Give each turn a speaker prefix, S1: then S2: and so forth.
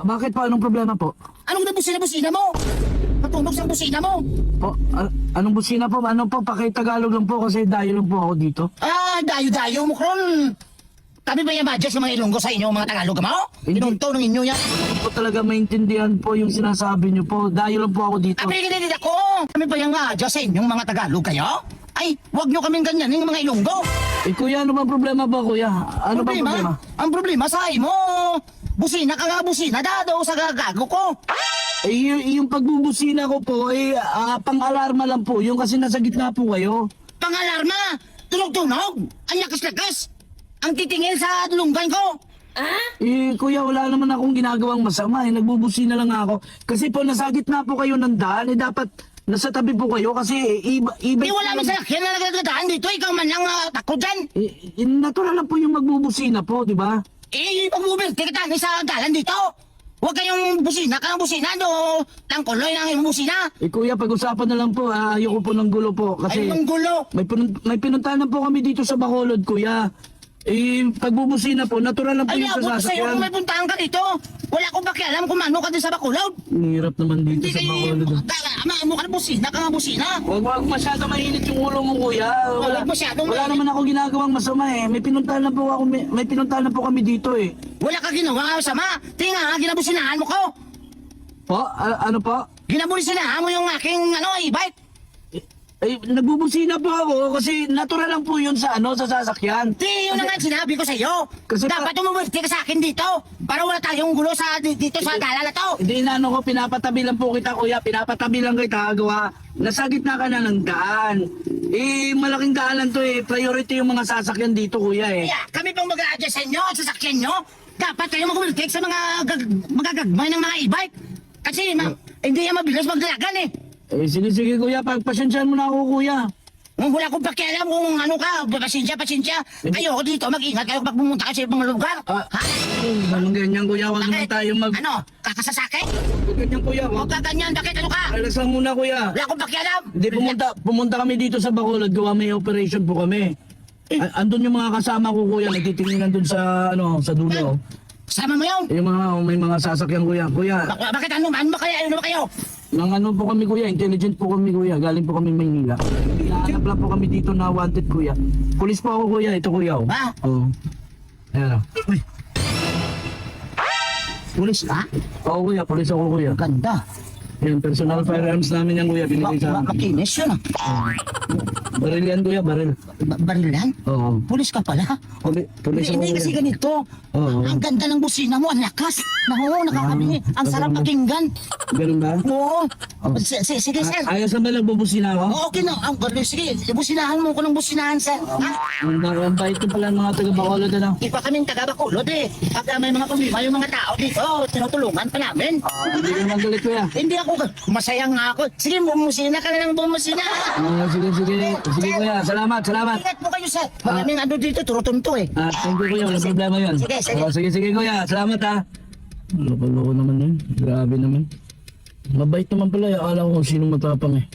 S1: bakit po? Anong problema po?
S2: Anong na busina-busina mo? Matunog sa busina mo.
S1: Po, a- anong busina po? Ano po? Pakitagalog lang po kasi dayo lang po ako dito.
S2: Ah, dayo-dayo mo kron. Kami ba yung badges ng mga Ilonggo sa inyo, mga Tagalog mo?
S1: Hindi.
S2: Pinunto ng inyo yan.
S1: Hindi po talaga maintindihan po yung sinasabi niyo po. Dayo lang po ako dito.
S2: Kami ginilid ako. Kami ba yung badges sa inyong mga Tagalog kayo? Ay, wag nyo kaming ganyan yung mga Ilonggo.
S1: Eh kuya, ano ba problema ba kuya? Ano ba problema?
S2: Ang problema sa mo. Busina ka nga busina, dado sa gagago ko.
S1: Eh y- yung pagbubusina ko po, eh ah, pang-alarma lang po. Yung kasi nasa gitna po kayo.
S2: Pangalarma, tunog-tunog, ang lakas-lakas. Ang titingin sa lunggan ko.
S1: Eh kuya, wala naman akong ginagawang masama. Eh, nagbubusina lang ako. Kasi po nasa gitna po kayo ng daan. Eh dapat nasa tabi po kayo kasi eh, iba, iba.
S2: Di wala man sa lakyan na nagdadaan dito, ikaw man lang uh, takot dyan.
S1: Eh, eh, natural lang po yung magbubusina po, di ba?
S2: Eh, pag-ubirti kita ni sa dalan dito. Huwag kayong busina kang busina do. Tangkoloy lang yung busina.
S1: Eh kuya, pag-usapan na lang po. Ah, ayoko po ng gulo po. Kasi
S2: Ay, ang gulo.
S1: may, pinun- may pinuntahan na po kami dito sa Bacolod, kuya. Eh, pagbubusina po, natural lang po
S2: Ay,
S1: yung
S2: ako
S1: sa
S2: sa iyo
S1: sasakyan.
S2: kung may puntahan ka dito. Wala akong pakialam kung mano ka din sa Bacolod.
S1: Ang hirap naman dito
S2: Hindi
S1: sa
S2: kayo,
S1: Bacolod.
S2: na busina ka nga busina.
S1: Huwag wag masyado mainit yung ulo mo, kuya. Wala,
S2: Huwag masyadong
S1: wala
S2: mainit.
S1: naman ako ginagawang masama eh. May pinuntahan na po ako, may, may pinuntahan na po kami dito eh.
S2: Wala ka ginawa sama. Tinga nga, ginabusinahan mo ko.
S1: Po? A- ano po?
S2: Ginabusinahan mo yung aking ano, e-bike.
S1: Eh, nagbubusina po ako kasi natural lang po yun sa ano, sa sasakyan.
S2: Di, yun na nga sinabi ko sa iyo.
S1: Kasi
S2: Dapat umuwerte ka sa akin dito. Para wala tayong gulo sa di- dito sa dala na to.
S1: Hindi na ano ko, pinapatabi lang po kita kuya, pinapatabi lang kita gawa. Nasa gitna ka na ng daan. Eh, malaking daanan to eh. Priority yung mga sasakyan dito kuya eh.
S2: Kaya kami pang mag-a-adjust sa inyo at sasakyan nyo. Dapat kayo mag-overtake sa mga gag magagagmay ng mga e-bike. Kasi ma- hindi yan mabilis magdalagan eh.
S1: Eh, sige sige kuya, pagpasensyahan mo na ako kuya.
S2: Kung wala akong pakialam kung ano ka, pasensya, pasensya. Ayoko dito, mag-ingat kayo pag pumunta ka sa ibang lugar.
S1: Ah,
S2: ha?
S1: Walang ganyan kuya, wag naman
S2: Bakit?
S1: tayo mag...
S2: Ano? Kakasasakit?
S1: Huwag ganyan kuya,
S2: Huwag
S1: wag.
S2: ka ganyan, bakit ano ka?
S1: Relax lang muna kuya.
S2: Wala akong pakialam.
S1: Hindi, pumunta, pumunta kami dito sa Bacolod, gawa may operation po kami. A- andun yung mga kasama ko kuya, nagtitingin dun sa, ano, sa dulo.
S2: Sama mo yun.
S1: Yung mga, may mga sasakyan kuya. Kuya,
S2: Bak- bakit ano? Ano ba kaya? Ano ba kayo?
S1: Nang ano po kami kuya, intelligent po kami kuya. Galing po kami Maynila. Hinahanap lang po kami dito na wanted kuya. Pulis po ako kuya, ito kuya. oh.
S2: Ha?
S1: Oo. Ayan oh. o.
S2: Pulis ka?
S1: Oo kuya, pulis ako kuya.
S2: Ganda.
S1: Yan, personal firearms namin yan kuya, binigay sa
S2: ma-
S1: amin.
S2: makinis yun ah.
S1: Baril yan kuya, baril.
S2: Ba- barilan?
S1: Oo.
S2: Pulis ka pala?
S1: Puli, pulis
S2: Hindi, hindi kasi ganito.
S1: Oo.
S2: Ang ganda ng busina mo, ang lakas. Naku, nakakabili. Ang sarap pakinggan.
S1: Ganun ba?
S2: Oo.
S1: Oh.
S2: S- s- Sige, sir.
S1: Ayos naman nagbubusina ako.
S2: Oo, Okay na. Ang galing. Sige, businahan mo ko ng businahan, sir. Ha?
S1: Ang ang bait ko pala ng mga taga Bacolod ano.
S2: Iba kaming taga Bacolod eh. Pag may mga problema yung mga tao dito, tinutulungan pa namin.
S1: Hindi ko naman galit kuya.
S2: Hindi ako, masaya nga ako. Sige, bumusina ka na ng bumusina.
S1: Ah, sige, sige. Sige kuya, salamat, salamat.
S2: Ingat po kayo, sir. Maraming ano dito, turutunto eh.
S1: Ah, thank you kuya, walang problema yun.
S2: Sige, sige.
S1: Oh, sige, sige kuya, salamat ha. Loko-loko naman yun, grabe naman. Mabait naman pala, akala ko kung sino matapang eh.